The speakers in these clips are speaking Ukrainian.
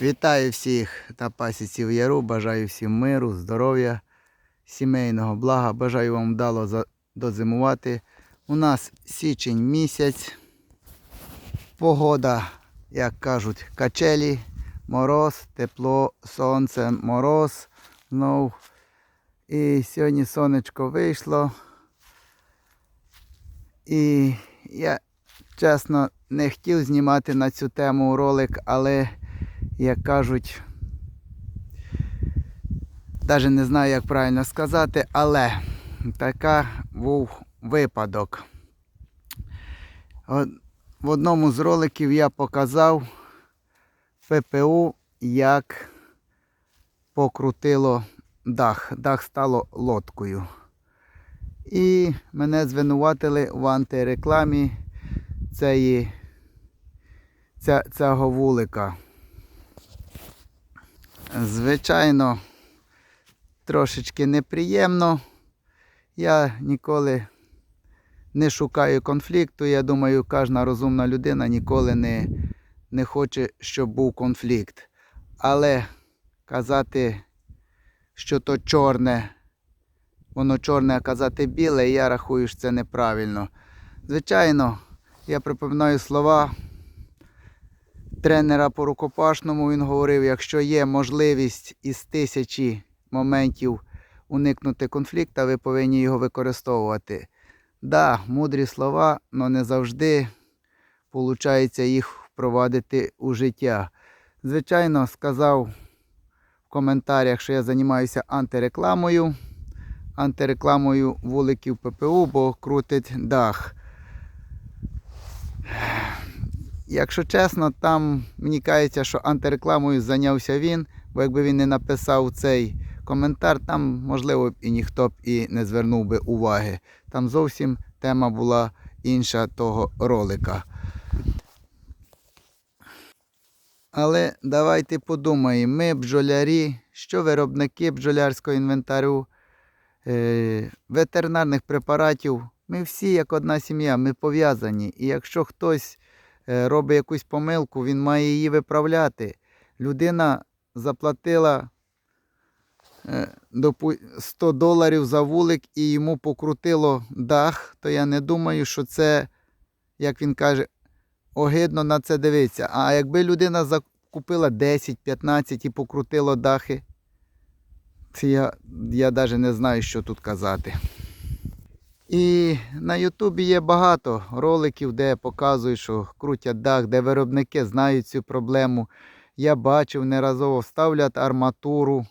Вітаю всіх на пасіці Яру. Бажаю всім миру, здоров'я, сімейного блага. Бажаю вам вдало дозимувати. У нас січень місяць. Погода, як кажуть, качелі, мороз, тепло, сонце, мороз. Знов. І сьогодні сонечко вийшло. І я чесно не хотів знімати на цю тему ролик, але як кажуть, навіть не знаю, як правильно сказати, але така був випадок. В одному з роликів я показав ППУ, як покрутило дах. Дах стало лодкою. І мене звинуватили в антирекламі цієї, ця, цього вулика. Звичайно, трошечки неприємно. Я ніколи не шукаю конфлікту. Я думаю, кожна розумна людина ніколи не, не хоче, щоб був конфлікт. Але казати, що то чорне, воно чорне, а казати біле, я рахую, що це неправильно. Звичайно, я припоминаю слова тренера по рукопашному він говорив, якщо є можливість із тисячі моментів уникнути конфлікту, ви повинні його використовувати. Да, мудрі слова, але не завжди виходить їх впровадити у життя. Звичайно, сказав в коментарях, що я займаюся антирекламою, антирекламою вуликів ППУ, бо крутить дах. Якщо чесно, там мені кажеться, що антирекламою зайнявся він, бо якби він не написав цей коментар, там, можливо, і ніхто б і не звернув би уваги. Там зовсім тема була інша того ролика. Але давайте подумаємо, ми бджолярі, що виробники бджолярського інвентарю, е, ветеринарних препаратів, ми всі як одна сім'я, ми пов'язані. І якщо хтось робить якусь помилку, він має її виправляти. Людина заплатила е, 100 доларів за вулик і йому покрутило дах, то я не думаю, що це, як він каже, огидно на це дивитися. А якби людина закупила 10-15 і покрутило дахи, це я, я навіть не знаю, що тут казати. І на Ютубі є багато роликів, де показують, що крутять дах, де виробники знають цю проблему. Я бачив неразово ставлять арматуру,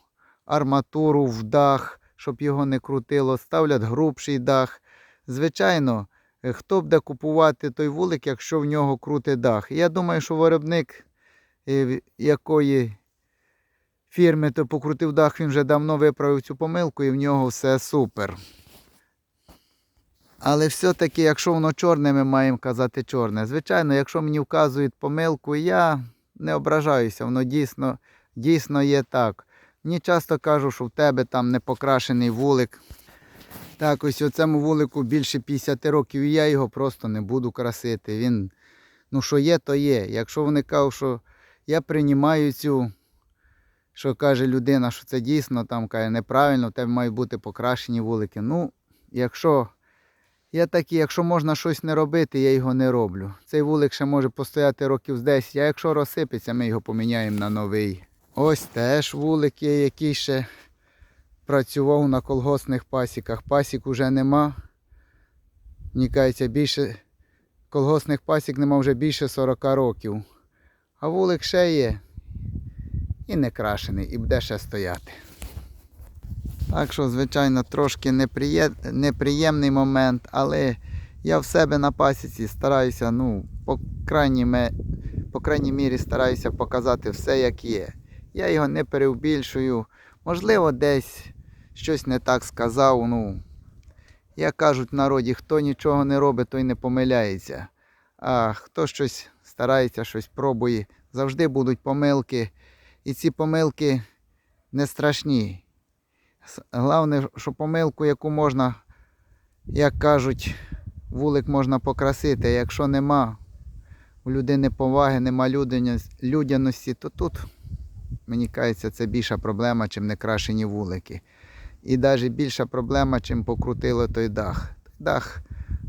арматуру в дах, щоб його не крутило, ставлять грубший дах. Звичайно, хто буде купувати той вулик, якщо в нього крутий дах. Я думаю, що виробник е, якої фірми то покрутив дах, він вже давно виправив цю помилку і в нього все супер. Але все-таки, якщо воно чорне, ми маємо казати чорне. Звичайно, якщо мені вказують помилку, я не ображаюся, воно дійсно, дійсно є так. Мені часто кажуть, що в тебе там не покрашений вулик. Так, ось у цьому вулику більше 50 років, і я його просто не буду красити. Він, ну що є, то є. Якщо вони кажуть, що я приймаю цю, що каже людина, що це дійсно там каже, неправильно, в тебе мають бути покрашені вулики. Ну, якщо я такий, якщо можна щось не робити, я його не роблю. Цей вулик ще може постояти років з 10, а якщо розсипеться, ми його поміняємо на новий. Ось теж вулик є, який ще працював на колгоспних пасіках. Пасік уже нема. Мені більше колгоспних пасік нема вже більше 40 років. А вулик ще є. І не крашений, і буде ще стояти. Так що, звичайно, трошки неприє- неприємний момент, але я в себе на пасіці стараюся, ну, по крайній, по крайній мірі стараюся показати все, як є. Я його не перебільшую. Можливо, десь щось не так сказав. Ну, як кажуть в народі, хто нічого не робить, той не помиляється. А хто щось старається, щось пробує, завжди будуть помилки. І ці помилки не страшні. Головне, що помилку, яку можна, як кажуть, вулик можна покрасити. Якщо нема у людини поваги, нема людяності, то тут мені кажеться, це більша проблема, чим некрашені вулики. І навіть більша проблема, чим покрутило той дах. Дах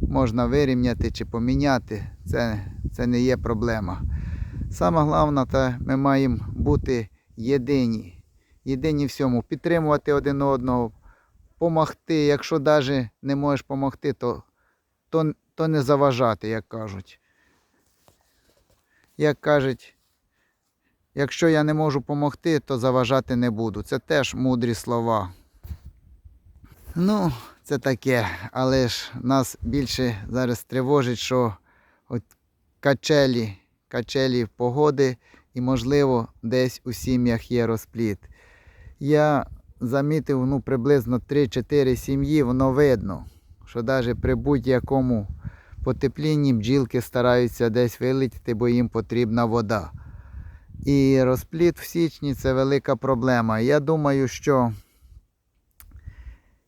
можна вирівняти чи поміняти, це, це не є проблема. Саме головне, ми маємо бути єдині. Єдині всьому. Підтримувати один одного, помогти. Якщо навіть не можеш допомогти, то, то, то не заважати, як кажуть. Як кажуть, якщо я не можу допомогти, то заважати не буду. Це теж мудрі слова. Ну, це таке, але ж нас більше зараз тривожить, що от качелі, качелі погоди і, можливо, десь у сім'ях є розпліт. Я замітив ну, приблизно 3-4 сім'ї, воно видно, що навіть при будь-якому потеплінні бджілки стараються десь вилетіти, бо їм потрібна вода. І розпліт в січні це велика проблема. Я думаю, що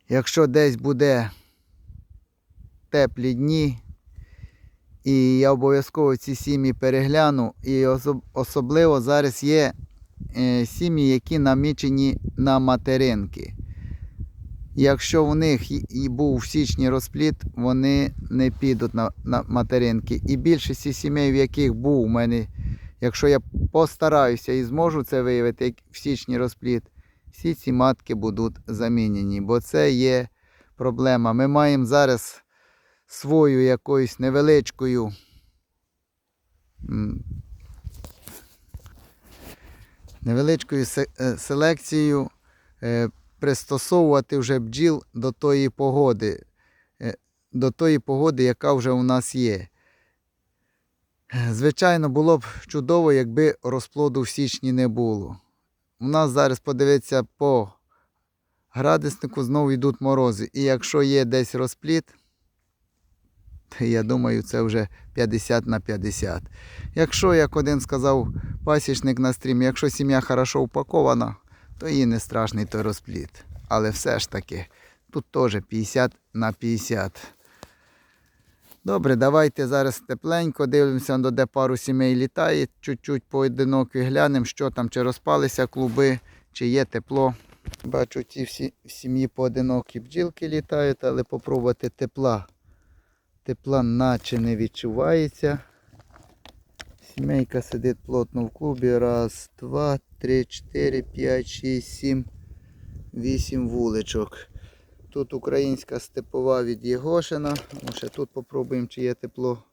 якщо десь буде теплі дні, і я обов'язково ці сім'ї перегляну, і особливо зараз є сім'ї, які намічені на материнки. Якщо у них і- був в січні розпліт, вони не підуть на, на материнки. І більшості сімей, в яких був у мене, якщо я постараюся і зможу це виявити, як в січні розпліт, всі ці матки будуть замінені, бо це є проблема. Ми маємо зараз свою якоюсь невеличкою невеличкою е, селекцією е, пристосовувати вже бджіл до тої погоди, е, до тої погоди, яка вже у нас є. Звичайно, було б чудово, якби розплоду в січні не було. У нас зараз подивитися по градуснику знову йдуть морози. І якщо є десь розпліт, то я думаю, це вже 50 на 50. Якщо, як один сказав пасічник на стрімі, якщо сім'я хорошо упакована, то їй не страшний той розпліт. Але все ж таки, тут теж 50 на 50. Добре, давайте зараз тепленько дивимося, де пару сімей літає. Чуть-чуть поодинокі глянемо, що там, чи розпалися клуби, чи є тепло. Бачу, ті всі в сім'ї поодинокі бджілки літають, але попробувати тепла. Тепла наче не відчувається. Сімейка сидить плотно в клубі. Раз, два, три, чотири, п'ять, шість, сім, вісім вуличок. Тут українська степова від Єгошина. Ну, тут попробуємо, чи є тепло.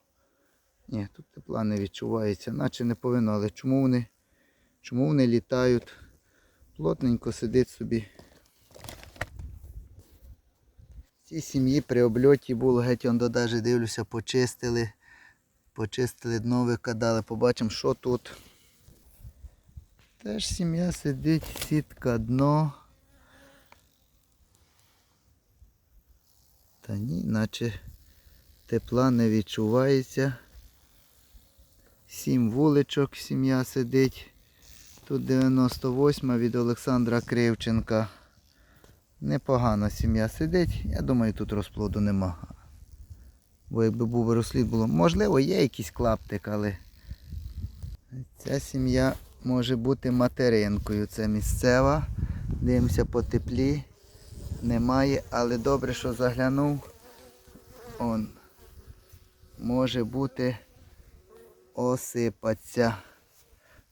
Ні, тут тепла не відчувається, наче не повинно, але чому вони, чому вони літають? Плотненько сидить собі. Ці сім'ї при обльоті було геть он даже дивлюся, почистили. Почистили дно, викидали, побачимо, що тут. Теж сім'я сидить, сітка дно. Та ні, наче тепла не відчувається. Сім вуличок сім'я сидить. Тут 98 від Олександра Кривченка. Непогано сім'я сидить. Я думаю, тут розплоду нема. Бо якби був розслід було. Можливо, є якийсь клаптик, але ця сім'я може бути материнкою. Це місцева. Дивимося по теплі. Немає, але добре, що заглянув. Он може бути осипаться.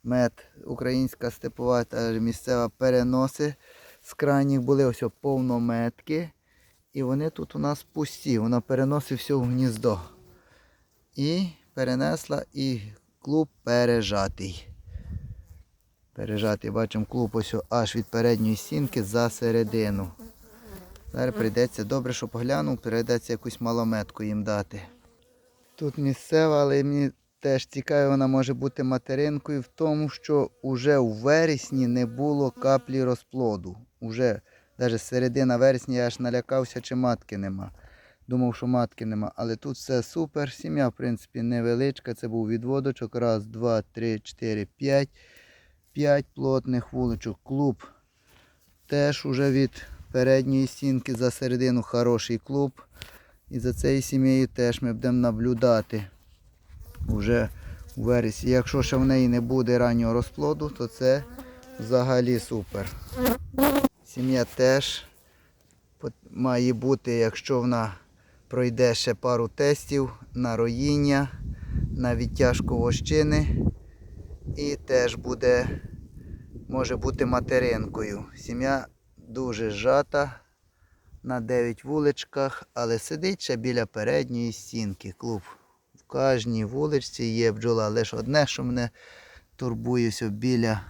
Мед українська степова та місцева переноси з крайніх були ось о, повно метки. І вони тут у нас пусті. Вона переносить все в гніздо. І перенесла і клуб пережатий. Пережатий, бачимо, клуб ось аж від передньої стінки за середину. Зараз прийдеться, добре, що поглянув, прийдеться якусь малометку їм дати. Тут місцева, але мені теж цікаво, вона може бути материнкою в тому, що вже у вересні не було каплі розплоду. Уже навіть середина вересня я аж налякався, чи матки нема. Думав, що матки нема. Але тут все супер. Сім'я, в принципі, невеличка. Це був відводочок. Раз, два, три, чотири, п'ять. П'ять плотних вуличок. Клуб теж уже від передньої стінки за середину хороший клуб. І за цією сім'єю теж ми будемо наблюдати вже у вересні. Якщо ще в неї не буде раннього розплоду, то це взагалі супер. Сім'я теж має бути, якщо вона пройде ще пару тестів на роїння, на відтяжку вощини і теж буде, може бути материнкою. Сім'я дуже зжата на 9 вуличках, але сидить ще біля передньої стінки. Клуб. Кожній вуличці є бджола. Лише одне, що мене турбує, що біля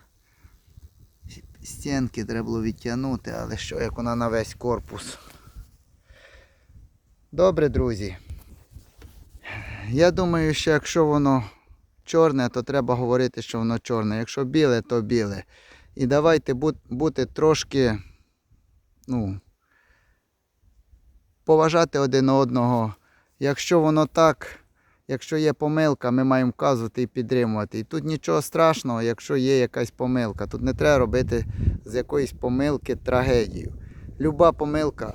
стінки треба було відтягнути, але що як вона на весь корпус. Добре, друзі. Я думаю, що якщо воно чорне, то треба говорити, що воно чорне. Якщо біле, то біле. І давайте бути трошки, ну, поважати один одного. Якщо воно так, якщо є помилка, ми маємо вказувати і підтримувати. І тут нічого страшного, якщо є якась помилка. Тут не треба робити з якоїсь помилки трагедію. Люба помилка,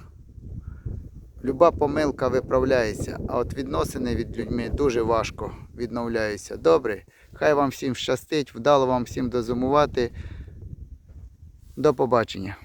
люба помилка виправляється, а от відносини від людьми дуже важко відновляються. Добре, хай вам всім щастить, вдало вам всім дозумувати. До побачення.